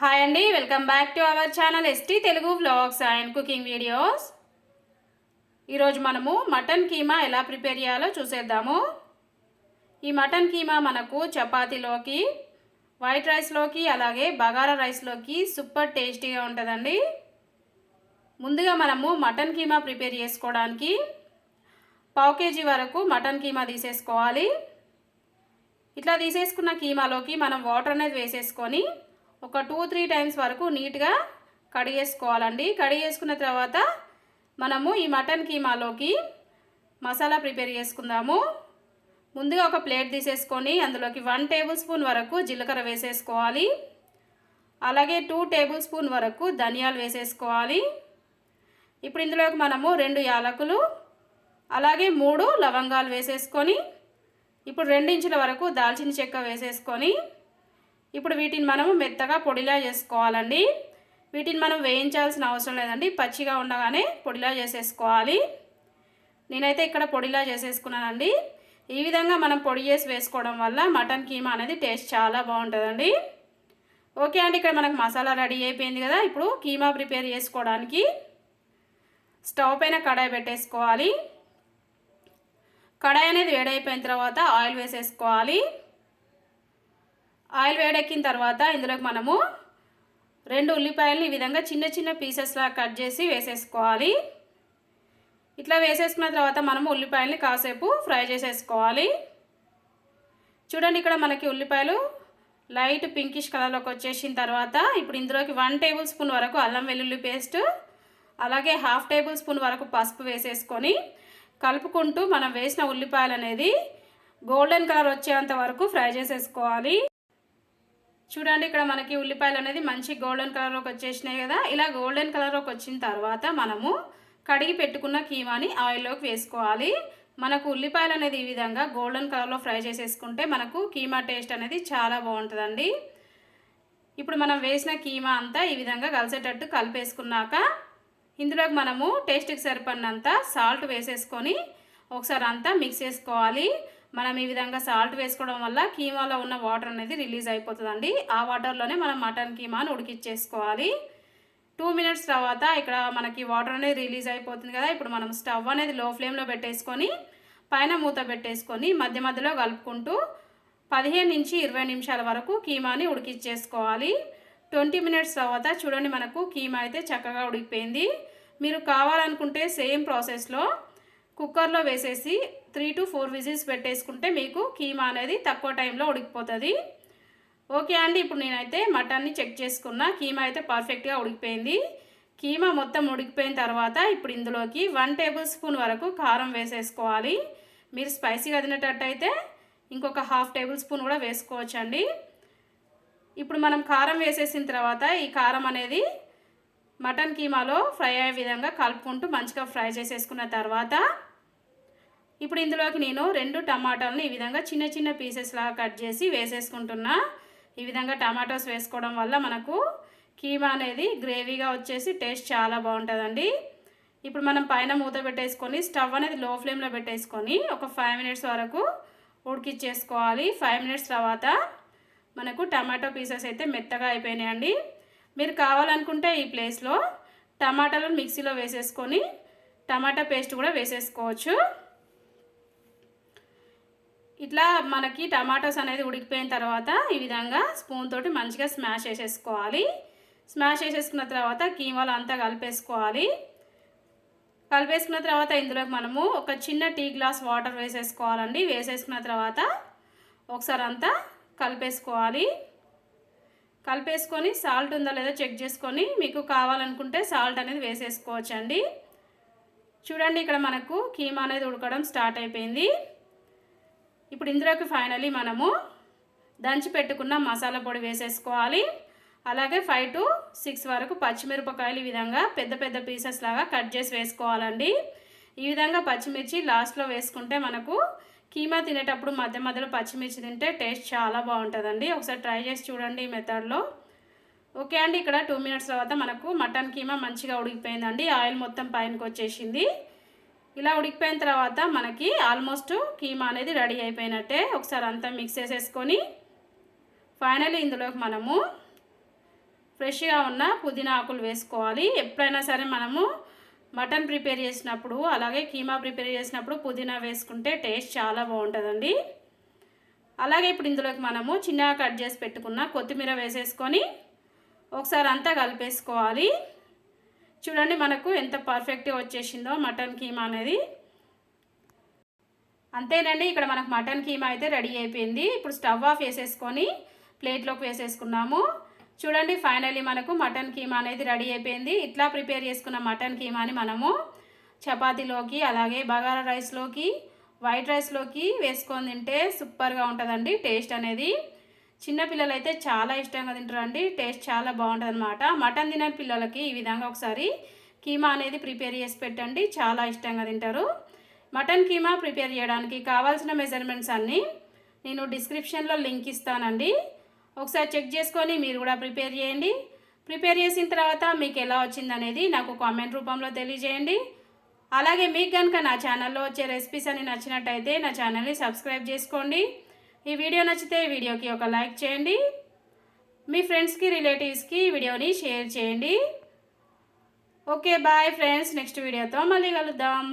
Hi అండి welcome back to our channel ST Telugu vlogs and cooking videos. ఈరోజు మనము mutton keema ఎలా prepare చేయాలో చూసేద్దాము. ఈ మటన్ కీమా మనకు చపాతీలోకి వైట్ రైస్లోకి అలాగే బగారా రైస్లోకి సూపర్ టేస్టీగా ఉంటుందండి. ముందుగా మనము మటన్ కీమా ప్రిపేర్ చేసుకోవడానికి పావు కేజీ వరకు మటన్ కీమా తీసేసుకోవాలి. ఇట్లా తీసేసుకున్న కీమాలోకి మనం వాటర్ అనేది వేసేసుకొని ఒక టూ త్రీ టైమ్స్ వరకు నీట్గా కడిగేసుకోవాలండి. కడిగేసుకున్న తర్వాత మనము ఈ మటన్ కీమాలోకి మసాలా ప్రిపేర్ చేసుకుందాము. ముందుగా ఒక ప్లేట్ తీసేసుకొని అందులోకి వన్ టేబుల్ స్పూన్ వరకు జీలకర్ర వేసేసుకోవాలి. అలాగే టూ టేబుల్ స్పూన్ వరకు ధనియాలు వేసేసుకోవాలి. ఇప్పుడు ఇందులోకి మనము రెండు యాలకులు అలాగే మూడు లవంగాలు వేసేసుకొని ఇప్పుడు రెండించుల వరకు దాల్చిన చెక్క వేసేసుకొని ఇప్పుడు వీటిని మనము మెత్తగా పొడిలా చేసుకోవాలండి. వీటిని మనం వేయించాల్సిన అవసరం లేదండి. పచ్చిగా ఉండగానే పొడిలా చేసేసుకోవాలి. నేనైతే ఇక్కడ పొడిలా చేసేసుకున్నానండి. ఈ విధంగా మనం పొడి చేసి వేసుకోవడం వల్ల మటన్ కీమా అనేది టేస్ట్ చాలా బాగుంటుందండి. ఓకే అండి ఇక్కడ మనకు మసాలా రెడీ అయిపోయింది కదా. ఇప్పుడు కీమా ప్రిపేర్ చేసుకోవడానికి స్టవ్ పైన కడాయి పెట్టేసుకోవాలి. కడాయి అనేది వేడైపోయిన తర్వాత ఆయిల్ వేసేసుకోవాలి. ఆయిల్ వేడెక్కిన తర్వాత ఇందులోకి మనము రెండు ఉల్లిపాయలను ఈ విధంగా చిన్న చిన్న పీసెస్లా కట్ చేసి వేసేసుకోవాలి. ఇట్లా వేసేసుకున్న తర్వాత మనము ఉల్లిపాయలని కాసేపు ఫ్రై చేసేసుకోవాలి. చూడండి ఇక్కడ మనకి ఉల్లిపాయలు లైట్ పింకిష్ కలర్లోకి వచ్చేసిన తర్వాత ఇప్పుడు ఇందులోకి వన్ టేబుల్ స్పూన్ వరకు అల్లం వెల్లుల్లి పేస్ట్ అలాగే హాఫ్ టేబుల్ స్పూన్ వరకు పసుపు వేసేసుకొని కలుపుకుంటూ మనం వేసిన ఉల్లిపాయలు అనేది గోల్డెన్ కలర్ వచ్చేంత వరకు ఫ్రై చేసేసుకోవాలి. చూడండి ఇక్కడ మనకి ఉల్లిపాయలు అనేది మంచి గోల్డెన్ కలర్లోకి వచ్చేసినాయి కదా. ఇలా గోల్డెన్ కలర్లోకి వచ్చిన తర్వాత మనము కడిగి పెట్టుకున్న కీమాని ఆయిల్లోకి వేసుకోవాలి. మనకు ఉల్లిపాయలు అనేది ఈ విధంగా గోల్డెన్ కలర్లో ఫ్రై చేసేసుకుంటే మనకు కీమా టేస్ట్ అనేది చాలా బాగుంటుందండి. ఇప్పుడు మనం వేసిన కీమా అంతా ఈ విధంగా కలిసేటట్టు కలిపేసుకున్నాక ఇందులోకి మనము టేస్ట్కి సరిపడినంత సాల్ట్ వేసేసుకొని ఒకసారి అంతా మిక్స్ చేసుకోవాలి. మనం ఈ విధంగా సాల్ట్ వేసుకోవడం వల్ల కీమాలో ఉన్న వాటర్ అనేది రిలీజ్ అయిపోతుందండి. ఆ వాటర్లోనే మనం మటన్ కీమాను ఉడికిచ్చేసుకోవాలి. టూ మినిట్స్ తర్వాత ఇక్కడ మనకి వాటర్ అనేది రిలీజ్ అయిపోతుంది కదా. ఇప్పుడు మనం స్టవ్ అనేది లో ఫ్లేమ్లో పెట్టేసుకొని పైన మూత పెట్టేసుకొని మధ్య మధ్యలో కలుపుకుంటూ పదిహేను నుంచి ఇరవై నిమిషాల వరకు కీమాని ఉడికిచ్చేసుకోవాలి. ట్వంటీ మినిట్స్ తర్వాత చూడండి మనకు కీమా అయితే చక్కగా ఉడికిపోయింది. మీరు కావాలనుకుంటే సేమ్ ప్రాసెస్లో కుక్కర్లో వేసేసి త్రీ టు ఫోర్ విజిల్స్ పెట్టేసుకుంటే మీకు కీమా అనేది తక్కువ టైంలో ఉడికిపోతుంది. ఓకే అండి ఇప్పుడు నేనైతే మటన్ని చెక్ చేసుకున్న. కీమా అయితే పర్ఫెక్ట్గా ఉడికిపోయింది. కీమా మొత్తం ఉడికిపోయిన తర్వాత ఇప్పుడు ఇందులోకి వన్ టేబుల్ స్పూన్ వరకు కారం వేసేసుకోవాలి. మీరు స్పైసీగా తినేటట్టయితే ఇంకొక హాఫ్ టేబుల్ స్పూన్ కూడా వేసుకోవచ్చండి. ఇప్పుడు మనం కారం వేసేసిన తర్వాత ఈ కారం అనేది మటన్ కీమాలో ఫ్రై అయ్యే విధంగా కలుపుకుంటూ మంచిగా ఫ్రై చేసేసుకున్న తర్వాత ఇప్పుడు ఇందులోకి నేను రెండు టమాటాలను ఈ విధంగా చిన్న చిన్న పీసెస్ లాగా కట్ చేసి వేసేసుకుంటున్నా. ఈ విధంగా టమాటోస్ వేసుకోవడం వల్ల మనకు కీమా అనేది గ్రేవీగా వచ్చేసి టేస్ట్ చాలా బాగుంటుందండి. ఇప్పుడు మనం పైన మూత పెట్టేసుకొని స్టవ్ అనేది లో ఫ్లేమ్లో పెట్టేసుకొని ఒక ఫైవ్ మినిట్స్ వరకు ఉడికిచ్చేసుకోవాలి. ఫైవ్ మినిట్స్ తర్వాత మనకు టమాటో పీసెస్ అయితే మెత్తగా అయిపోయినాయండి. మీరు కావాలనుకుంటే ఈ ప్లేస్లో టమాటాలను మిక్సీలో వేసేసుకొని టమాటా పేస్ట్ కూడా వేసేసుకోవచ్చు. ఇట్లా మనకి టమాటోస్ అనేది ఉడికిపోయిన తర్వాత ఈ విధంగా స్పూన్ తోటి మంచిగా స్మాష్ చేసేసుకోవాలి. స్మాష్ చేసేసుకున్న తర్వాత కీమాలు అంతా కలిపేసుకోవాలి. కలిపేసుకున్న తర్వాత ఇందులోకి మనము ఒక చిన్న టీ గ్లాస్ వాటర్ వేసేసుకోవాలండి. వేసేసుకున్న తర్వాత ఒకసారి అంతా కలిపేసుకోవాలి. కలిపేసుకొని సాల్ట్ ఉందా లేదో చెక్ చేసుకొని మీకు కావాలనుకుంటే సాల్ట్ అనేది వేసేసుకోవచ్చండి. చూడండి ఇక్కడ మనకు కీమా అనేది ఉడకడం స్టార్ట్ అయిపోయింది. ఇప్పుడు ఇందులోకి ఫైనలీ మనము దంచి పెట్టుకున్న మసాలా పొడి వేసేసుకోవాలి. అలాగే ఫైవ్ టు సిక్స్ వరకు పచ్చిమిరపకాయలు ఈ విధంగా పెద్ద పెద్ద పీసెస్ లాగా కట్ చేసి వేసుకోవాలండి. ఈ విధంగా పచ్చిమిర్చి లాస్ట్లో వేసుకుంటే మనకు కీమా తినేటప్పుడు మధ్య మధ్యలో పచ్చిమిర్చి తింటే టేస్ట్ చాలా బాగుంటుందండి. ఒకసారి ట్రై చేసి చూడండి ఈ మెథడ్లో ఓకే అండి ఇక్కడ టూ మినిట్స్ తర్వాత మనకు మటన్ కీమా మంచిగా ఉడికిపోయిందండి. ఆయిల్ మొత్తం పైనకి వచ్చేసింది. ఇలా ఉడికిపోయిన తర్వాత మనకి ఆల్మోస్ట్ కీమా అనేది రెడీ అయిపోయినట్టే ఒకసారి అంతా మిక్స్ చేసేసుకొని ఫైనల్లీ ఇందులోకి మనము ఫ్రెష్గా ఉన్న పుదీనా ఆకులు వేసుకోవాలి. ఎప్పుడైనా సరే మనము మటన్ ప్రిపేర్ చేసినప్పుడు అలాగే కీమా ప్రిపేర్ చేసినప్పుడు పుదీనా వేసుకుంటే టేస్ట్ చాలా బాగుంటుందండి. అలాగే ఇప్పుడు ఇందులోకి మనము చిన్నగా కట్ చేసి పెట్టుకున్న కొత్తిమీర వేసేసుకొని ఒకసారి అంతా కలిపేసుకోవాలి. చూడండి మనకు ఎంత పర్ఫెక్ట్గా వచ్చేసిందో మటన్ కీమా అనేది. అంతేనండి ఇక్కడ మనకు మటన్ కీమా అయితే రెడీ అయిపోయింది. ఇప్పుడు స్టవ్ ఆఫ్ వేసేసుకొని ప్లేట్లోకి వేసేసుకున్నాము. చూడండి ఫైనల్లీ మనకు మటన్ కీమా అనేది రెడీ అయిపోయింది. ఇట్లా ప్రిపేర్ చేసుకున్న మటన్ కీమాని మనము చపాతీలోకి అలాగే బగారా రైస్లోకి వైట్ రైస్లోకి వేసుకొని తింటే సూపర్గా ఉంటుందండి టేస్ట్ అనేది. చిన్నపిల్లలు అయితే చాలా ఇష్టంగా తింటారండి. టేస్ట్ చాలా బాగుంటుంది అనమాట మటన్ తినని పిల్లలకి ఈ విధంగా ఒకసారి కీమా అనేది ప్రిపేర్ చేసి పెట్టండి. చాలా ఇష్టంగా తింటారు. మటన్ కీమా ప్రిపేర్ చేయడానికి కావాల్సిన మెజర్మెంట్స్ అన్నీ నేను డిస్క్రిప్షన్లో లింక్ ఇస్తానండి. ఒకసారి చెక్ చేసుకొని మీరు కూడా ప్రిపేర్ చేయండి. ప్రిపేర్ చేసిన తర్వాత మీకు ఎలా వచ్చిందనేది నాకు కామెంట్ రూపంలో తెలియజేయండి. అలాగే మీకు కనుక నా ఛానల్లో వచ్చే రెసిపీస్ అని నచ్చినట్టయితే నా ఛానల్ని సబ్స్క్రైబ్ చేసుకోండి. ఈ వీడియో నచ్చితే వీడియోకి ఒక లైక్ చేయండి. మీ ఫ్రెండ్స్కి రిలేటివ్స్కి ఈ వీడియోని షేర్ చేయండి. Okay bye friends. నెక్స్ట్ వీడియోతో మళ్ళీ కలుద్దాం.